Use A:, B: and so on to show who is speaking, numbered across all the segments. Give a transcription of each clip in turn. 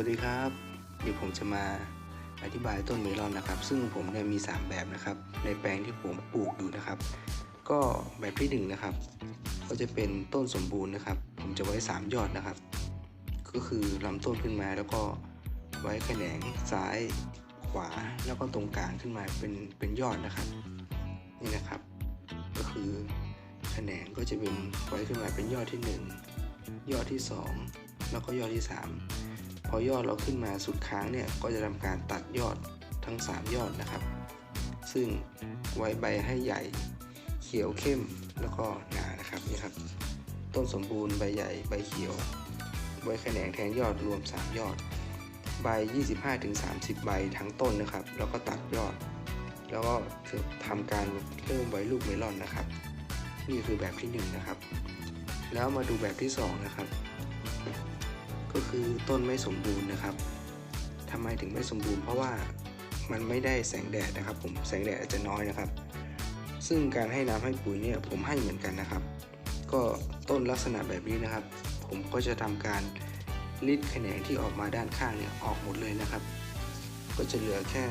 A: วัสดีครับ เดี๋ยวผมจะมาอธิบายต้นเมลอนนะครับ ซึ่งผมเนี่ยมี 3 แบบนะครับ ในแปลงที่ผมปลูกอยู่นะครับ ก็แบบที่1นงนะครับ ก็จะเป็นต้นสมบูรณ์นะครับ ผมจะไว้ 3 ยอดนะครับ ก็คือลำต้นขึ้นมาแล้วก็ไว้แขนงซ้ายขวาแล้วก็ตรงกลางขึ้นมาเป็นเป็นยอดนะครับ นี่นะครับ ก็คือแขนงก็จะเป็นไว้ขึ้นมาเป็นยอดที่ 1 ยอดที่ 2 แล้วก็ยอดที่ 3 พอยอดเราขึ้นมาสุดค้างเนี่ยก็จะทำการตัดยอดทั้ง 3 ยอดนะครับ ซึ่งไว้ใบให้ใหญ่เขียวเข้มแล้วก็หนานะครับนี่ครับ ต้นสมบูรณ์ใบใหญ่ใบเขียว ไว้แขนงแทงยอดรวม 3 ยอด ใบ 25-30 ใบทั้งต้นนะครับ แล้วก็ตัดยอด แล้วก็ทำการเริ่มไว้ลูกเมลอนนะครับ นี่คือแบบที่ 1 นะครับ แล้วมาดูแบบที่ 2 นะครับ ก็คือต้นไม่สมบูรณ์นะครับทำไมถึงไม่สมบูรณ์ เพราะว่ามันไม่ได้แสงแดดนะครับ ผมแสงแดดอาจจะน้อยนะครับ ซึ่งการให้น้ำให้ปุ๋ยเนี่ยผมให้เหมือนกันนะครับ ก็ต้นลักษณะแบบนี้นะครับ ผมก็จะทำการรีดแขนงที่ออกมาด้านข้างเนี่ยออกหมดเลยนะครับ ก็จะเหลือแค่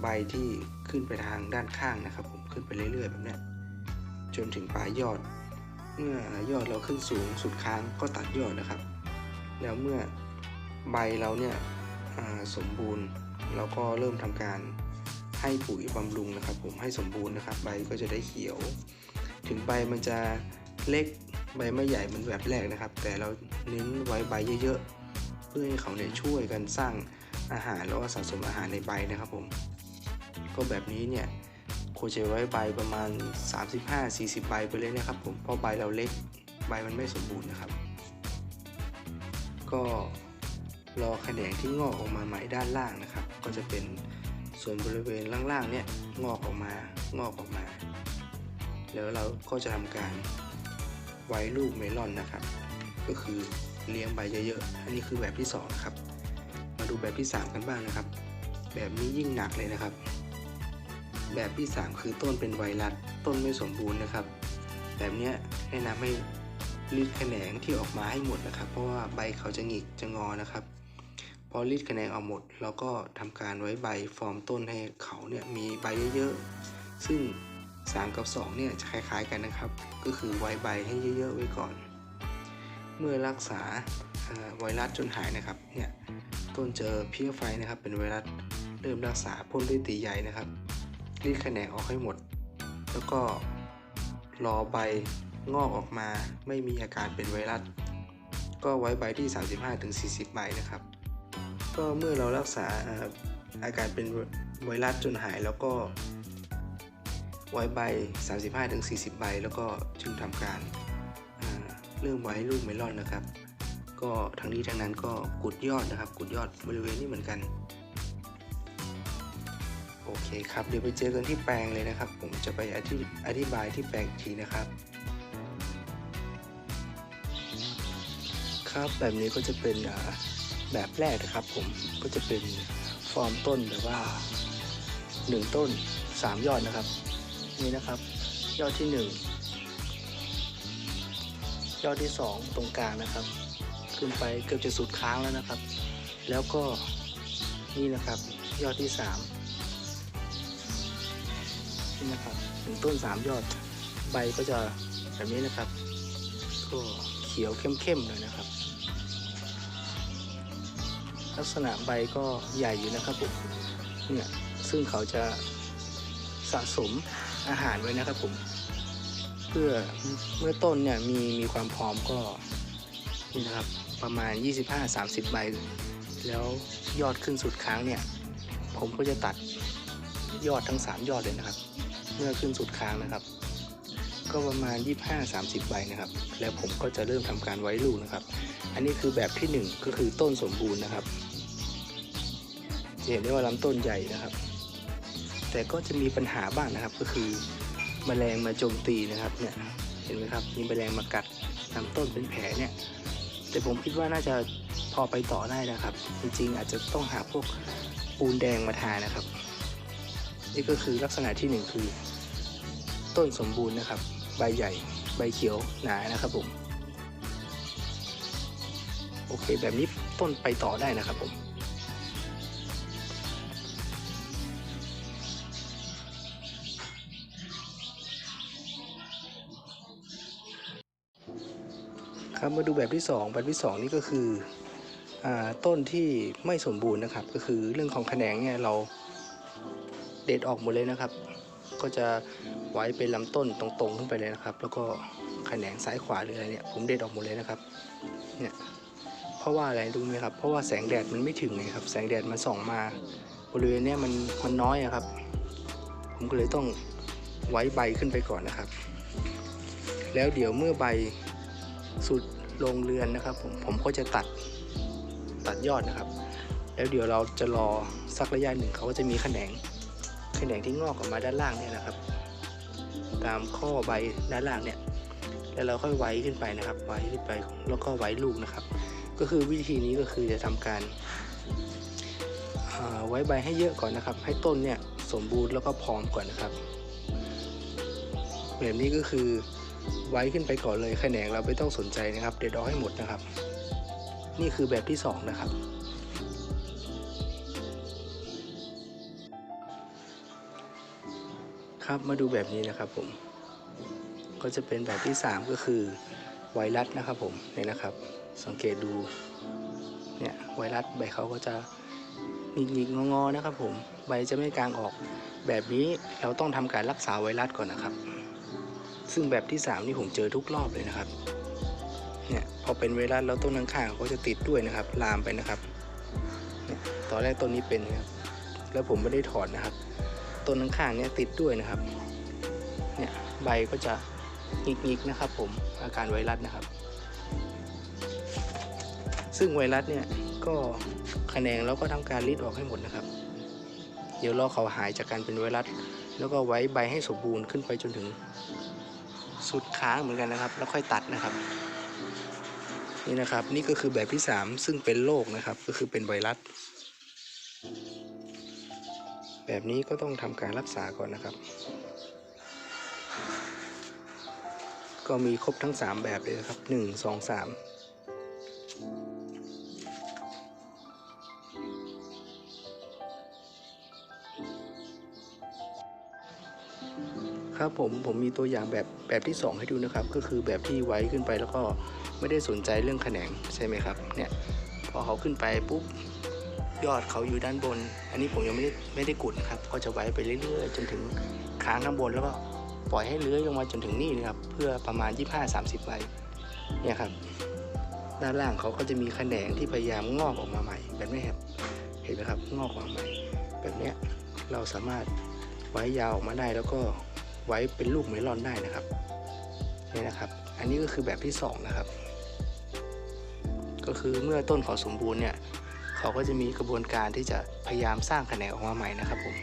A: ใบที่ขึ้นไปทางด้านข้างนะครับ ผมขึ้นไปเรื่อยๆแบบนี้จนถึงปลายยอด เมื่อยอดเราขึ้นสูงสุดค้างก็ตัดยอดนะครับ แล้วเมื่อใบเราเนี่ยสมบูรณ์เราก็เริ่มทำการให้ปุ๋ยบำรุงนะครับ ผมให้สมบูรณ์นะครับ ใบก็จะได้เขียว ถึงใบมันจะเล็กใบไม่ใหญ่เหมือนแบบแรกนะครับ แต่เราเน้นไว้ใบเยอะๆ เพื่อให้เขาเนี่ยช่วยกันสร้างอาหารแล้วก็สะสมอาหารในใบนะครับผมก็แบบนี้เนี่ยควรจะไว้ใบประมาณ 35-40 ใบไปเลยนะครับผมเพราะใบเราเล็กใบมันไม่สมบูรณ์นะครับ ก็รอแขนงที่งอกออกมาใหม่ด้านล่างนะครับ ก็จะเป็นส่วนบริเวณล่างๆเนี่ยงอกออกมางอกออกมา แล้วเราก็จะทำการไว้ลูกเมลอนนะครับ ก็คือเลี้ยงใบเยอะๆ อันนี้คือแบบที่2นะครับ มาดูแบบที่ 3 กันบ้างนะครับ แบบนี้ยิ่งหนักเลยนะครับ แบบที่ 3 คือต้นเป็นไวรัสต้นไม่สมบูรณ์นะครับ แบบนี้แนะนำให้ รีดแขนงที่ออกมาให้หมดนะครับ เพราะว่าใบเขาจะหงิกจะงอนะครับ พอรีดแขนงออกหมดเราก็ทำการไว้ใบฟอร์มต้นให้เขาเนี่ยมีใบเยอะๆซึ่ง 3 กับ 2 เนี่ยจะคล้ายๆกันนะครับ ก็คือไว้ใบให้เยอะๆไว้ก่อน เมื่อรักษาไวรัสจนหายนะครับเนี่ยต้นเจอเพี้ยไฟนะครับ เป็นไวรัสเริ่มรักษาพ่นด้วยตีใหญ่นะครับรีดแขนงออกให้หมด แล้วก็รอใบ งอกออกมาไม่มีอาการเป็นไวรัส ก็ไว้ใบที่ 35-40 ใบนะครับ ก็เมื่อเรารักษาอาการเป็นไวรัสจนหายแล้วก็ไว้ใบ 35-40 ใบ แล้วก็จึงทำการเริ่มไว้ลูกเมลอนนะครับ ก็ทั้งนี้ทั้งนั้นก็กุดยอดนะครับ กุดยอดบริเวณนี้เหมือนกัน โอเคครับ เดี๋ยวไปเจอกันที่แปลงเลยนะครับ ผมจะไปอธิอธิบายที่แปลงทีนะครับ ครับ แบบนี้ก็จะเป็นแบบแรกนะครับ ผมก็จะเป็นฟอร์มต้นแบบว่า 1 ต้น 3 ยอดนะครับ นี่นะครับ ยอดที่ 1 ยอดที่ 2 ตรงกลางนะครับ ขึ้นไปเกือบจะสุดค้างแล้วนะครับ แล้วก็นี่นะครับ ยอดที่ 3 นี่นะครับถึงต้น 3 ยอดใบก็จะแบบนี้นะครับ ก็เขียวเข้มๆเลยนะครับ ลักษณะใบก็ใหญ่อยู่นะครับผมเนี่ยซึ่งเขาจะสะสมอาหารไว้นะครับผมเพื่อเมื่อต้นเนี่ยมีมีความพร้อมก็นี่นะครับประมาณ 25-30 ใบ แล้วยอดขึ้นสุดค้างเนี่ย ผมก็จะตัดยอดทั้ง 3 ยอดเลยนะครับ เมื่อขึ้นสุดค้างนะครับ ก็ประมาณ 25-30 ใบนะครับ แล้วผมก็จะเริ่มทำการไว้ลูกนะครับ อันนี้คือแบบที่ 1 ก็คือต้นสมบูรณ์นะครับ จะเห็นได้ว่าลำต้นใหญ่นะครับ แต่ก็จะมีปัญหาบ้างนะครับ ก็คือมแมลงมาโจมตีนะครับเนี่ยเห็นไหมครับมีแมลงมากัดลำต้นเป็นแผลเนี่ย แต่ผมคิดว่าน่าจะพอไปต่อได้นะครับ จริงๆ อาจจะต้องหาพวกปูนแดงมาทานะครับ นี่ก็คือลักษณะที่ 1 คือ ต้นสมบูรณ์นะครับ ใบใหญ่ ใบเขียวหนานะครับผม โอเคแบบนี้ต้นไปต่อได้นะครับผม ครับมาดูแบบที่ 2 แบบที่ 2 นี่ก็คืออต้นที่ไม่สมบูรณ์นะครับ ก็คือเรื่องของแขนงเนี่ยเราเด็ดออกหมดเลยนะครับ ก็จะไว้เป็นลำต้นตรงๆขึ้นไปเลยนะครับ แล้วก็แขนงซ้ายขวาหรืออะไรเนี่ยผมเด็ดออกหมดเลยนะครับเนี่ยเพราะว่าอะไรรู้ไหมครับเพราะว่าแสงแดดมันไม่ถึงไงครับ แสงแดดมันส่องมาบริเวณเนี้ยมันมันน้อยอะครับ ผมก็เลยต้องไว้ใบขึ้นไปก่อนนะครับ แล้วเดี๋ยวเมื่อใบ สุดลงเรือนนะครับผมผมก็จะตัดตัดยอดนะครับ แล้วเดี๋ยวเราจะรอสักระยะหนึ่งเขาก็จะมีแขนงแขนงที่งอกออกมาด้านล่างเนี่ยนะครับ ตามข้อใบด้านล่างเนี่ยแล้วเราค่อยไว้ขึ้นไปนะครับ ไว้ขึ้นไปแล้วก็ไว้ลูกนะครับ ก็คือวิธีนี้ก็คือจะทำการไว้ใบให้เยอะก่อนนะครับ ให้ต้นเนี่ยสมบูรณ์แล้วก็พร้อมก่อนนะครับ แบบนี้ก็คือ ไว้ขึ้นไปก่อนเลยแขนงเราไม่ต้องสนใจนะครับ เด็ดออกให้หมดนะครับ นี่คือแบบที่สองนะครับ ครับมาดูแบบนี้นะครับผม ก็จะเป็นแบบที่สามก็คือไวรัสนะครับผมเนี่ยนะครับ สังเกตดูเนี่ยไวรัสใบเขาก็จะหงิกๆงอๆนะครับผมใบจะไม่กลางออกแบบนี้เราต้องทำการรักษาไวรัสก่อนนะครับ ซึ่งแบบที่ 3 นี่ผมเจอทุกรอบเลยนะครับ เนี่ยพอเป็นไวรัสแล้วต้นข้างๆเขาจะติดด้วยนะครับ ลามไปนะครับเนี่ยตอนแรกต้นนี้เป็นครับ แล้วผมไม่ได้ถอดนะครับ ต้นข้างๆเนี่ยติดด้วยนะครับ เนี่ยใบก็จะหงิกๆนะครับ ผมอาการไวรัสนะครับ ซึ่งไวรัสเนี่ยก็แขนงแล้วก็ทำการรีดออกให้หมดนะครับ เดี๋ยวรอเขาหายจากการเป็นไวรัส แล้วก็ไว้ใบให้สมบูรณ์ขึ้นไปจนถึง สุดค้างเหมือนกันนะครับ แล้วค่อยตัดนะครับ นี่นะครับ นี่ก็คือแบบที่ 3 ซึ่งเป็นโรคนะครับ ก็คือเป็นไวรัส แบบนี้ก็ต้องทำการรักษาก่อนนะครับ ก็มีครบทั้ง 3 แบบเลยนะครับ 1 2 3 ครับผมผมมีตัวอย่างแบบแบบที่ 2 ให้ดูนะครับ ก็คือแบบที่ไว้ขึ้นไปแล้วก็ไม่ได้สนใจเรื่องแขนงใช่ไหมครับเนี่ยพอเขาขึ้นไปปุ๊บยอดเขาอยู่ด้านบน อันนี้ผมยังไม่ได้ไม่ได้กุดนะครับ ก็จะไว้ไปเรื่อยๆ จนถึงค้างข้างบนแล้วก็ปล่อยให้เลื้อยลงมาจนถึงนี่นะครับ เพื่อประมาณ 25-30ใบเนี่ยครับด้านล่างเขาก็จะมีแขนงที่พยายามงอกออกมาใหม่แบบนี้ครับเห็นไหมครับงอกออกมาใหม่ แบบเนี้ยเราสามารถไว้ยาวออกมาได้แล้วก็ ไว้เป็นลูกเมลอนได้นะครับนี่นะครับ อันนี้ก็คือแบบที่ 2 นะครับ ก็คือเมื่อต้นเขาสมบูรณ์เนี่ย เขาก็จะมีกระบวนการที่จะพยายามสร้างแขนงออกมาใหม่นะครับผม